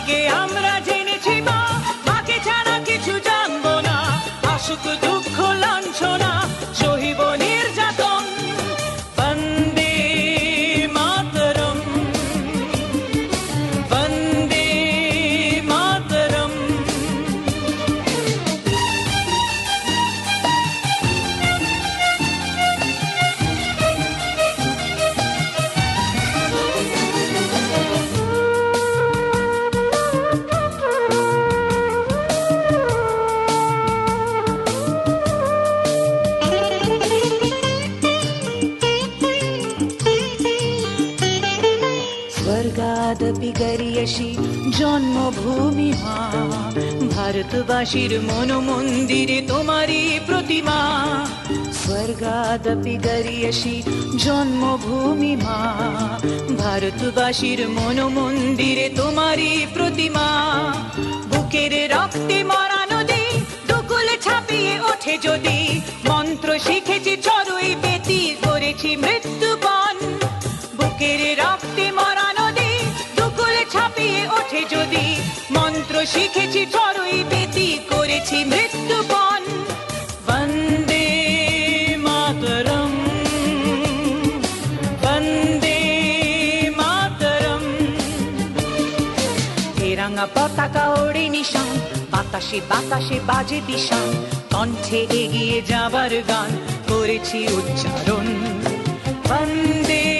মাটিকে আমরা জেনেছি মা মাকে ছাড়া কিছু জানব না। আসুক দুঃখ লাঞ্ছনা স্বর্গাদপি গরিয়সি জন্মভূমি মা ভারতবাসীর মন মন্দিরে তোমারই প্রতিমা স্বর্গাদপি গরিয়সি জন্মভূমি মা ভারতবাসীর মন মন্দিরে তোমারই প্রতিমা বুকের রক্তে মরা নদী দুকুল ছাপিয়ে ওঠে যদি শিখেছি চড়ুই বেতি করেছি মৃত্যুপণ। বন্দে মাতরম বন্দে মাতরম। তেরাঙা পতাকা ওড়ে নিশান, বাতাসে বাতাসে বাজে দিশান। কণ্ঠে এগিয়ে যাবার গান করেছি উচ্চারণ। বন্দে